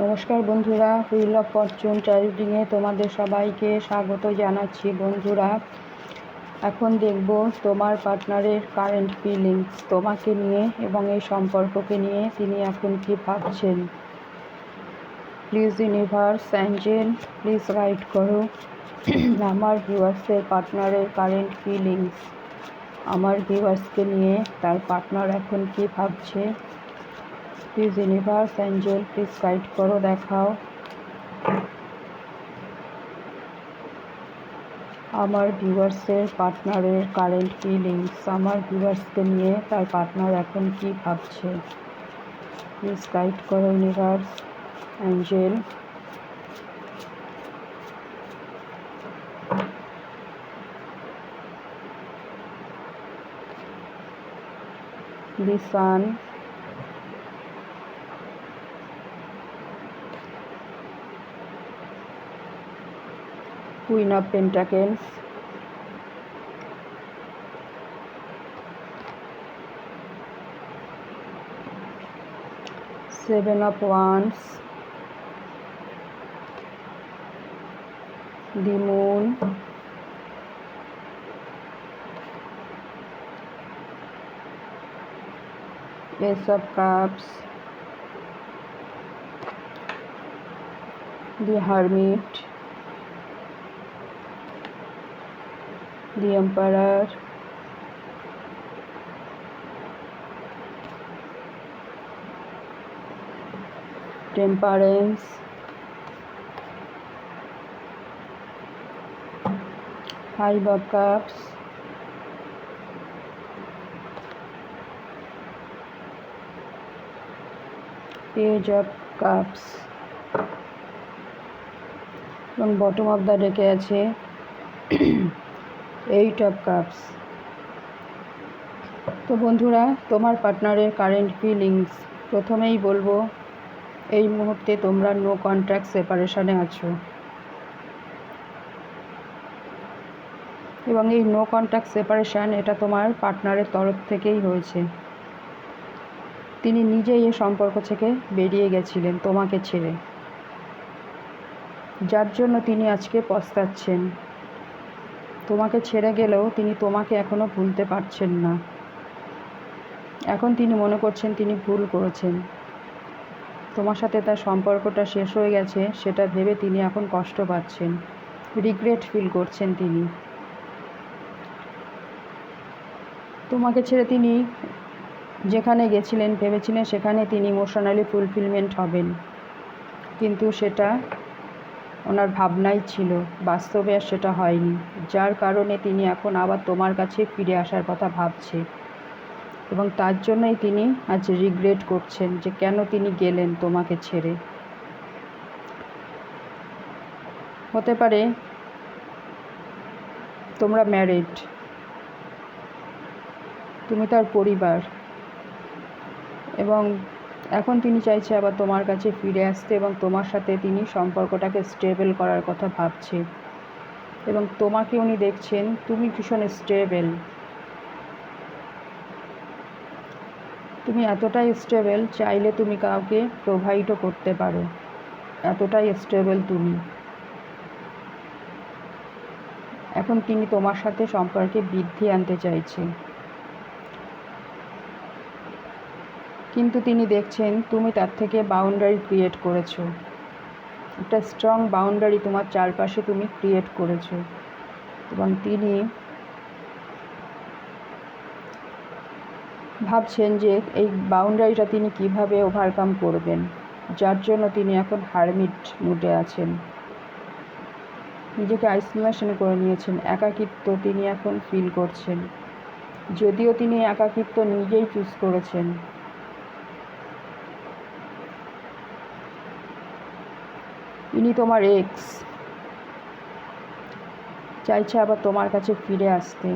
নমস্কার বন্ধুরা wheel of Fortune ট্রাভেলিংয়ে তোমাদের সবাইকে স্বাগত জানাচ্ছি বন্ধুরা এখন দেখব তোমার পার্টনারের কারেন্ট ফিলিংস তোমাকে নিয়ে এবং এই সম্পর্ককে নিয়ে তিনি এখন কি ভাবছেন please universe angel please guide করো আমার ভিউয়ার্সের পার্টনারের কারেন্ট ফিলিংস আমার ভিউয়ার্সকে নিয়ে তার পার্টনার এখন কি ভাবছে please universe angel please guide করো দেখাও আমার ভিউয়ার্সের পার্টনারের কারেন্ট ফিলিংস আমার ভিউয়ার্সকে নিয়ে তার পার্টনার এখন কি ভাবছে প্লিজ গাইড করো universe angel the sun Queen of Pentacles, Seven of Wands, the Moon, Ace of Cups, the Hermit, দিয়ামপাড়ার temperance five of cups page of cups এবং বটম অফ দ্য ডেকে আছে এইট অফ কাপস তো বন্ধুরা তোমার পার্টনারের current feelings প্রথমেই বলবো এই মুহূর্তে তোমরা নো কন্ট্রাক্ট সেপারেশানে আছো এবং এই নো কন্ট্রাক্ট সেপারেশান এটা তোমার পার্টনারের তরফ থেকেই হয়েছে তিনি নিজেই এ সম্পর্ক থেকে বেরিয়ে গেছিলেন তোমাকে ছেড়ে যার জন্য তিনি আজকে পস্তাচ্ছেন তোমাকে ছেড়ে গেলেও তিনি তোমাকে এখনও ভুলতে পারছেন না এখন তিনি মনে করছেন তিনি ভুল করেছেন তোমার সাথে তার সম্পর্কটা শেষ হয়ে গেছে সেটা ভেবে তিনি এখন কষ্ট পাচ্ছেন রিগ্রেট ফিল করছেন তিনি তোমাকে ছেড়ে তিনি যেখানে গেছিলেন ভেবেছিলেন সেখানে তিনি ইমোশনালি ফুলফিলমেন্ট হবেন কিন্তু সেটা ওনার ভাবনাই ছিল বাস্তবে আর সেটা হয়নি যার কারণে তিনি এখন আবার তোমার কাছে ফিরে আসার কথা ভাবছে এবং তার জন্যই তিনি আজ রিগ্রেট করছেন যে কেন তিনি গেলেন তোমাকে ছেড়ে হতে পারে তোমরা ম্যারিড তুমি তার পরিবার এবং এখন তিনি চাইছে আবার তোমার কাছে ফিরে আসতে এবং তোমার সাথে তিনি সম্পর্কটাকে স্টেবল করার কথা ভাবছে এবং তোমাকে উনি দেখছেন তুমি ভীষণ স্টেবল তুমি এতটাই স্টেবল চাইলে তুমি কাউকে প্রোভাইডও করতে পারো এতটাই স্টেবল তুমি এখন তিনি তোমার সাথে সম্পর্কে বৃদ্ধি আনতে চাইছে কিন্তু তিনি দেখছেন তুমি তার থেকে বাউন্ডারি ক্রিয়েট করেছো একটা স্ট্রং বাউন্ডারি তোমার চারপাশে তুমি ক্রিয়েট করেছো এবং তিনি ভাবছেন যে এই বাউন্ডারিটা তিনি কিভাবে ওভারকাম করবেন যার জন্য তিনি এখন হারমিট মুডে আছেন নিজেকে আইসোলেশন করে নিয়েছেন একাকিত্ব তিনি এখন ফিল করছেন যদিও তিনি একাকিত্ব নিজেই চুজ করেছেন ইনি তোমার এক্স চাইছে আবার তোমার কাছে ফিরে আসতে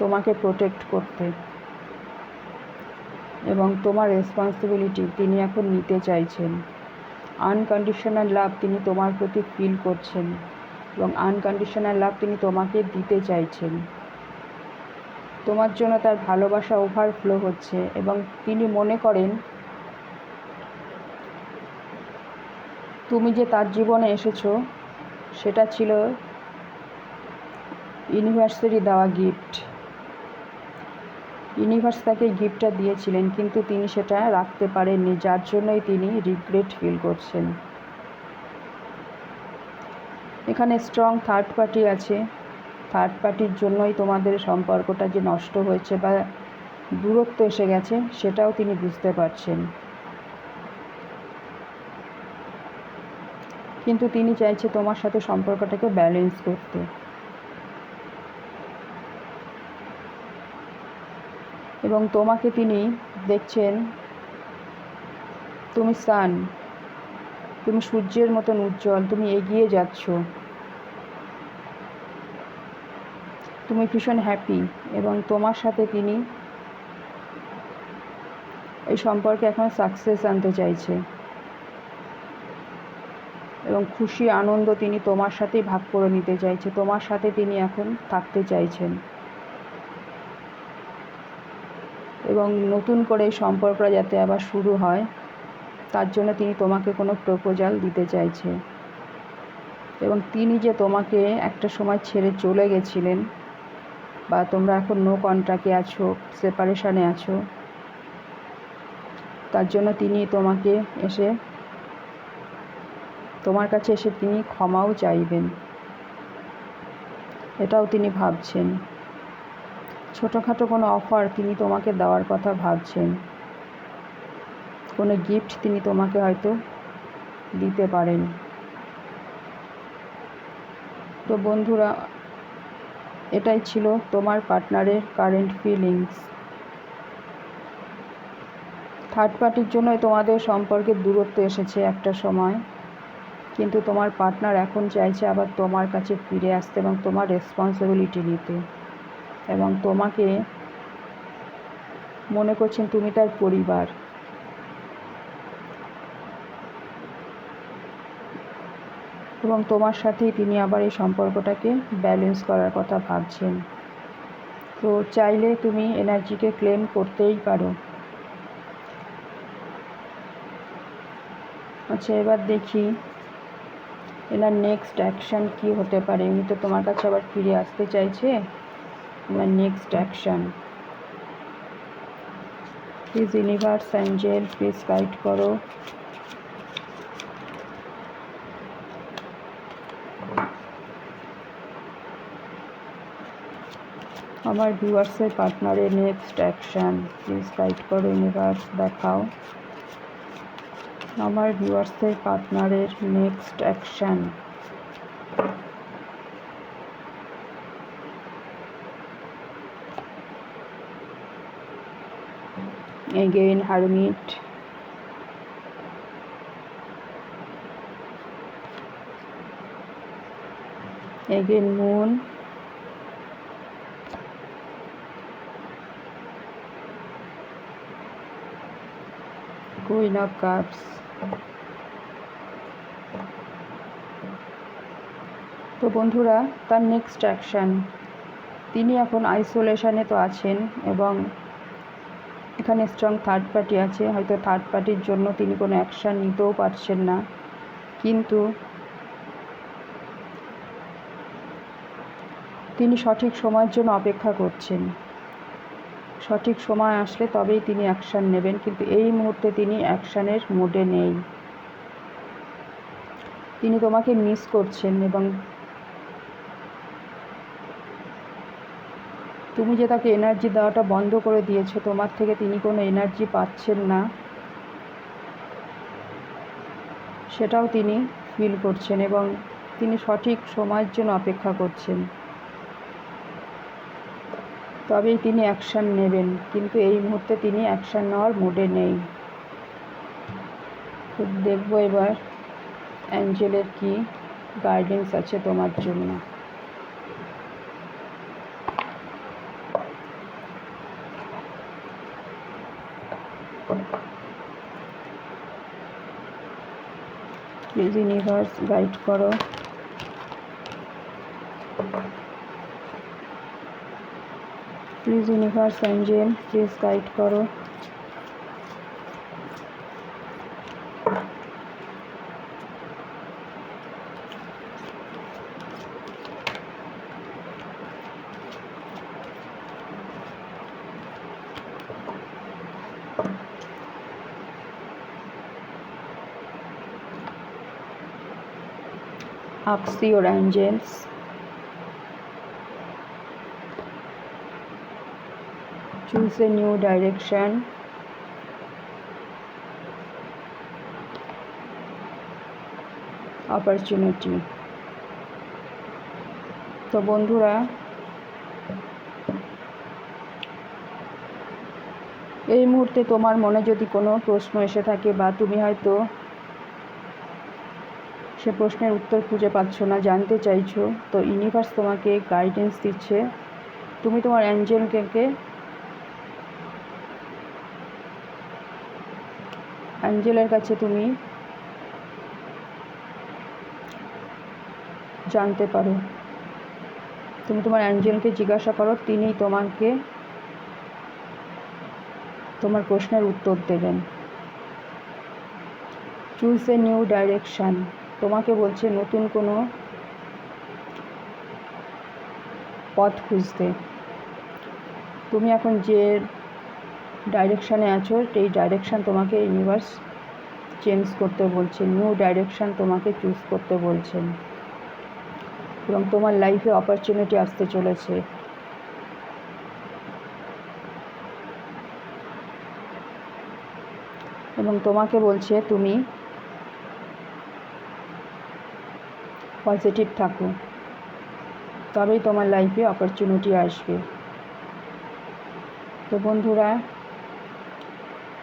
তোমাকে প্রোটেক্ট করতে এবং তোমার রেসপন্সিবিলিটি তিনি এখন নিতে চাইছেন আনকন্ডিশনাল লাভ তিনি তোমার প্রতি ফিল করছেন এবং আনকন্ডিশনাল লাভ তিনি তোমাকে দিতে চাইছেন তোমার জন্য তার ভালোবাসা ওভারফ্লো হচ্ছে এবং তিনি মনে করেন তুমি যে তার জীবনে এসেছো সেটা ছিল ইউনিভার্সিটি দেওয়া গিফট ইউনিভার্স তাকে গিফটটা দিয়েছিলেন কিন্তু তিনি সেটা রাখতে পারেননি যার জন্যই তিনি রিগ্রেট ফিল করছেন এখানে স্ট্রং থার্ড পার্টি আছে থার্ড পার্টির জন্যই তোমাদের সম্পর্কটা যে নষ্ট হয়েছে বা দূরত্ব এসে গেছে সেটাও তিনি বুঝতে পারছেন কিন্তু তিনি চাইছে তোমার সাথে সম্পর্কটাকে ব্যালেন্স করতে এবং তোমাকে তিনি দেখছেন তুমি সান তুমি সূর্যের মতন উজ্জ্বল তুমি এগিয়ে যাচ্ছ তুমি ভীষণ হ্যাপি এবং তোমার সাথে তিনি এই সম্পর্কে এখন সাকসেস আনতে চাইছে এবং খুশি আনন্দ তিনি তোমার সাথে ভাগ করে নিতে চাইছে তোমার সাথে তিনি এখন থাকতে চাইছেন এবং নতুন করে সম্পর্কটা যাতে আবার শুরু হয় তার জন্য তিনি তোমাকে কোনো প্রপোজাল দিতে চাইছে এবং তিনি যে তোমাকে একটা সময় ছেড়ে চলে গেছিলেন বা তোমরা এখন নো কন্ট্রাক্টে আছো সেপারেশানে আছো তার জন্য তিনি তোমাকে এসে তোমার কাছে এসে তিনি ক্ষমাও চাইবেন এটাও তিনি ভাবছেন ছোটোখাটো কোনো অফার তিনি তোমাকে দেওয়ার কথা ভাবছেন কোনো গিফট তিনি তোমাকে হয়তো দিতে পারেন তো বন্ধুরা এটাই ছিল তোমার পার্টনারের কারেন্ট ফিলিংস থার্ড পার্টির জন্যই তোমাদের সম্পর্কে দূরত্ব এসেছে একটা সময় কিন্তু তোমার পার্টনার এখন চাইছে আবার তোমার কাছে ফিরে আসতে এবং তোমার রেসপন্সিবিলিটি নিতে এবং তোমাকে মনে করছেন তুমি তার পরিবার এবং তোমার সাথেই তিনি আবার এই সম্পর্কটাকে ব্যালেন্স করার কথা ভাবছেন তো চাইলে তুমি এনার্জিকে ক্লেম করতেই পারো আচ্ছা এবার দেখি এনার নেক্সট অ্যাকশান কি হতে পারে উনি তো তোমার কাছে আবার ফিরে আসতে চাইছে এনার next action please universe angel please guide করো আমার ভিউয়ার্সের পার্টনারের নেক্সট অ্যাকশান প্লিজ গাইড করো ইউনিভার্স দেখাও আমার ভিউয়ার্সের পার্টনারের next action again hermit again moon queen of cups তো বন্ধুরা তার নেক্সট অ্যাকশান তিনি এখন আইসোলেশনে তো আছেন এবং এখানে স্ট্রং থার্ড পার্টি আছে হয়তো থার্ড পার্টির জন্য তিনি কোনো অ্যাকশান নিতেও পারছেন না কিন্তু তিনি সঠিক সময়ের জন্য অপেক্ষা করছেন সঠিক সময় আসলে তবেই তিনি অ্যাকশান নেবেন কিন্তু এই মুহূর্তে তিনি অ্যাকশানের মোডে নেই তিনি তোমাকে মিস করছেন এবং তুমি যে তাকে এনার্জি দেওয়াটা বন্ধ করে দিয়েছো তোমার থেকে তিনি কোনো এনার্জি পাচ্ছেন না সেটাও তিনি ফিল করছেন এবং তিনি সঠিক সময়ের জন্য অপেক্ষা করছেন তবেই তিনি অ্যাকশান নেবেন কিন্তু এই মুহূর্তে তিনি অ্যাকশান নেওয়ার মুডে নেই দেখবো এবার অ্যাঞ্জেলের কি গাইডেন্স আছে তোমার জন্য ইউনিভার্স গাইড করো please universe angel please guide करो आपसी और एंजेंस choose a new direction opportunity তো বন্ধুরা এই মুহূর্তে তোমার মনে যদি কোনো প্রশ্ন এসে থাকে বা তুমি হয়তো সে প্রশ্নের উত্তর খুঁজে পাচ্ছ না জানতে চাইছো তো ইউনিভার্স তোমাকে গাইডেন্স দিচ্ছে তুমি তোমার অ্যাঞ্জেলকে অ্যাঞ্জেলার কাছে তুমি জানতে পারো তুমি তোমার অ্যাঞ্জেলকে জিজ্ঞাসা করো তিনি তোমাকে তোমার প্রশ্নের উত্তর দেবেন চুজ এ নিউ ডাইরেকশান তোমাকে বলছে নতুন কোনো পথ খুঁজতে তুমি এখন যে ডাইরেকশানে আছো এই ডাইরেকশান তোমাকে ইউনিভার্স চেঞ্জ করতে বলছে নিউ ডাইরেকশান তোমাকে চুজ করতে বলছেন এবং তোমার লাইফে অপরচুনিটি আসতে চলেছে এবং তোমাকে বলছে তুমি পজিটিভ থাকো তবেই তোমার লাইফে অপরচুনিটি আসবে তো বন্ধুরা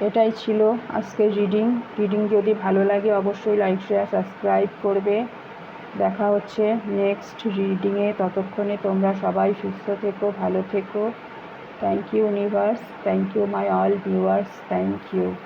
এটাই ছিল আজকে রিডিং রিডিং যদি ভালো লাগে অবশ্যই লাইক শেয়ার সাবস্ক্রাইব করবে দেখা হচ্ছে নেক্সট রিডিংয়ে ততক্ষণে তোমরা সবাই সুস্থ থেকো ভালো থেকো thank you universe thank you my all viewers thank you